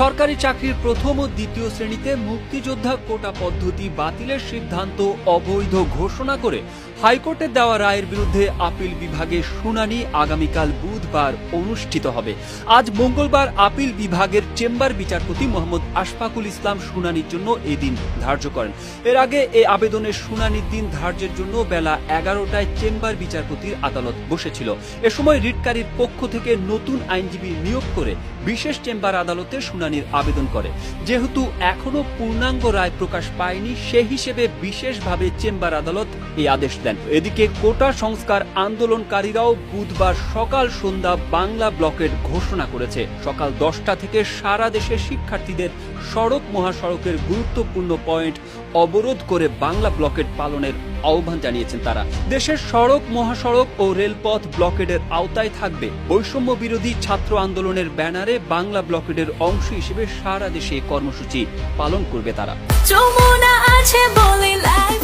সরকারি চাকরির প্রথম ও দ্বিতীয় শ্রেণীতে মুক্তিযোদ্ধা কোটা পদ্ধতি বাতিলের সিদ্ধান্ত অবৈধ ঘোষণা করে হাইকোর্টের দেওয়া রায়ের বিরুদ্ধে আপিল বিভাগের শুনানি আগামীকাল বুধবার অনুষ্ঠিত হবে। আজ মঙ্গলবার আপিল বিভাগের চেম্বার বিচারপতি মোহাম্মদ আশফাকুল ইসলাম শুনানির জন্য এই দিন ধার্য করেন। এর আগে এই আবেদনের শুনানির দিন ধার্যের জন্য বেলা এগারোটায় চেম্বার বিচারপতির আদালত বসেছিল। এ সময় রিটকারীর পক্ষ থেকে নতুন আইনজীবী নিয়োগ করে বিশেষ চেম্বার আদালতে শুনানির আবেদন করে। যেহেতু এখনও পূর্ণাঙ্গ রায় প্রকাশ পায়নি সে হিসেবে বিশেষভাবে চেম্বার আদালত এই আদেশ দেন। এদিকে কোটা সংস্কার আন্দোলনকারীরাও বুধবার সকাল সন্ধ্যা বাংলা ব্লকের ঘোষণা করেছে। সকাল দশটা থেকে সারা দেশে শিক্ষার্থীদের সড়ক মহাসড়কের গুরুত্বপূর্ণ পয়েন্ট অবরোধ করে বাংলা ব্লকেট পালনের আহ্বান জানিয়েছেন তারা। দেশের সড়ক মহাসড়ক ও রেলপথ ব্লকেডের আওতায় থাকবে। বৈষম্য বিরোধী ছাত্র আন্দোলনের ব্যানারে বাংলা ব্লকেডের অংশ হিসেবে সারা দেশে কর্মসূচি পালন করবে তারা।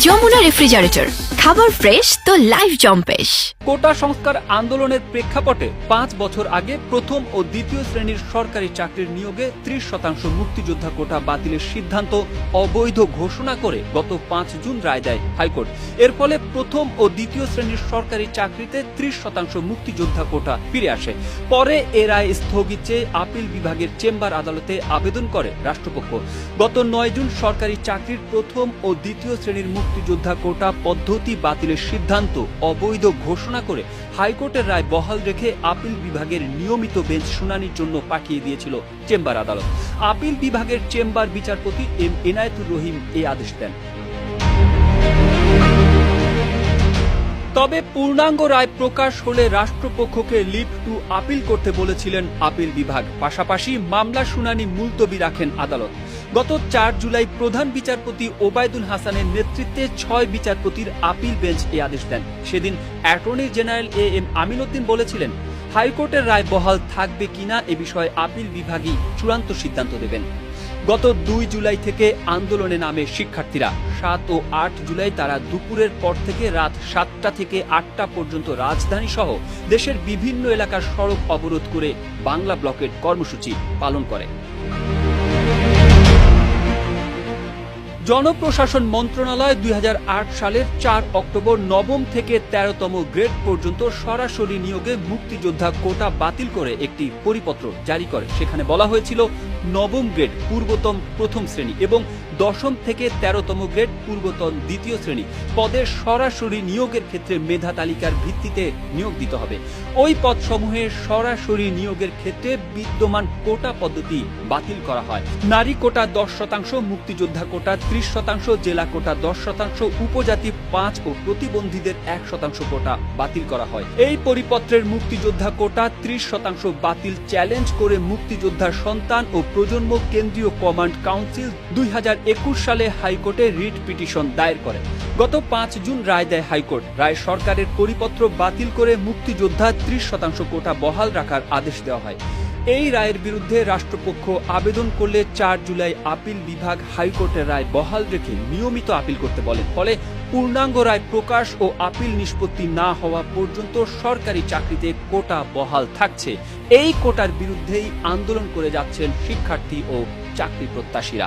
যমুনা রেফ্রিজারেটর খাবার ফ্রেশ তো লাইফ জম্পেশ। কোটা সংস্কার আন্দোলনের প্রেক্ষাপটে পাঁচ বছর আগে প্রথম ও দ্বিতীয় শ্রেণির সরকারি চাকরির নিয়োগে ত্রিশ শতাংশ মুক্তিযোদ্ধা কোটা বাতিলের সিদ্ধান্ত অবৈধ ঘোষণা করে গত পাঁচ জুন রায় দেয় হাইকোর্ট। এর ফলে প্রথম ও দ্বিতীয় শ্রেণির সরকারি চাকরিতে ত্রিশ শতাংশ মুক্তিযোদ্ধা কোটা ফিরে আসে। পরে এ রায় স্থগিত চেয়ে আপিল বিভাগের চেম্বার আদালতে আবেদন করে রাষ্ট্রপক্ষ। গত নয় জুন সরকারি চাকরির প্রথম ও দ্বিতীয় শ্রেণির মুক্তিযোদ্ধা কোটা পদ্ধতি বাতিলের সিদ্ধান্ত অবৈধ ঘোষণা করে হাইকোর্টের রায় বহাল রেখে আপিল বিভাগের নিয়মিত বেঞ্চ শুনানির জন্য পাঠিয়ে দিয়েছিল চেম্বার আদালত। আপিল বিভাগের চেম্বার বিচারপতি এম এনায়েতুর রহিম এই আদেশ দেন। তবে পূর্ণাঙ্গ রায় প্রকাশ হলে রাষ্ট্রপক্ষকে লিভ টু আপিল করতে বলেছিলেন আপিল বিভাগ। পাশাপাশি মামলা শুনানি মুলতবি রাখেন আদালত। গত চার জুলাই প্রধান বিচারপতি ওবায়দুল হাসানের নেতৃত্বে ছয় বিচারপতির আপিল বেঞ্চ এ আদেশ দেন। সেদিন attorney general A M Aminuddin বলেছিলেন, হাইকোর্টের রায় বহাল থাকবে কিনা এ বিষয়ে আপিল বিভাগই চূড়ান্ত সিদ্ধান্ত দেবেন। গত দুই জুলাই থেকে আন্দোলনে নামে শিক্ষার্থীরা। সাত ও আট জুলাই তারা দুপুরের পর থেকে রাত সাতটা থেকে আটটা পর্যন্ত রাজধানী সহ দেশের বিভিন্ন এলাকার সড়ক অবরোধ করে বাংলা ব্লকের কর্মসূচি পালন করে। জনপ্রশাসন মন্ত্রণালয় দুই হাজার আট সালের চার অক্টোবর নবম থেকে তেরোতম গ্রেড পর্যন্ত সরাসরি নিয়োগে মুক্তিযোদ্ধা কোটা বাতিল করে একটি পরিপত্র জারি করে। সেখানে বলা হয়েছিল, নবম গ্রেড পূর্বতম প্রথম শ্রেণি এবং দশম থেকে তেরোতম গ্রেড পূর্বতন দ্বিতীয় শ্রেণি। পদের সরাসরি নিয়োগের ক্ষেত্রে মেধা তালিকার ভিত্তিতে নিয়োগ দিতে হবে। ওই পদসমূহে সরাসরি নিয়োগের ক্ষেত্রে বিদ্যমান কোটা পদ্ধতি বাতিল করা হয়। নারী কোটা দশ শতাংশ, মুক্তিযোদ্ধা কোটা ত্রিশ শতাংশ, জেলা কোটা দশ শতাংশ, উপজাতি পাঁচ ও প্রতিবন্ধীদের এক শতাংশ কোটা বাতিল করা হয়। এই পরিপত্রের মুক্তিযোদ্ধা কোটা ত্রিশ শতাংশ বাতিল চ্যালেঞ্জ করে মুক্তিযোদ্ধার সন্তান ও প্রজন্ম কেন্দ্রীয় কমান্ড কাউন্সিল দুই হাজার একুশ সালে হাইকোর্টে রিট পিটিশন দায়ের করে গত পাঁচ জুন রায় দেয় হাইকোর্ট। রায় সরকারের পরিপত্র বাতিল করে মুক্তিযোদ্ধা ত্রিশ শতাংশ কোটা বহাল রাখার আদেশ দেওয়া হয়। এই রায়ের বিরুদ্ধে রাষ্ট্রপক্ষ আবেদন করলে চার জুলাই আপিল বিভাগ হাইকোর্টের রায় বহাল রেখে নিয়মিত আপিল করতে বলেন। ফলে পূর্ণাঙ্গ রায় প্রকাশ ও আপিল নিষ্পত্তি না হওয়া পর্যন্ত সরকারি চাকরিতে কোটা বহাল থাকছে। এই কোটার বিরুদ্ধেই আন্দোলন করে যাচ্ছেন শিক্ষার্থী ও চাকরি প্রত্যাশীরা।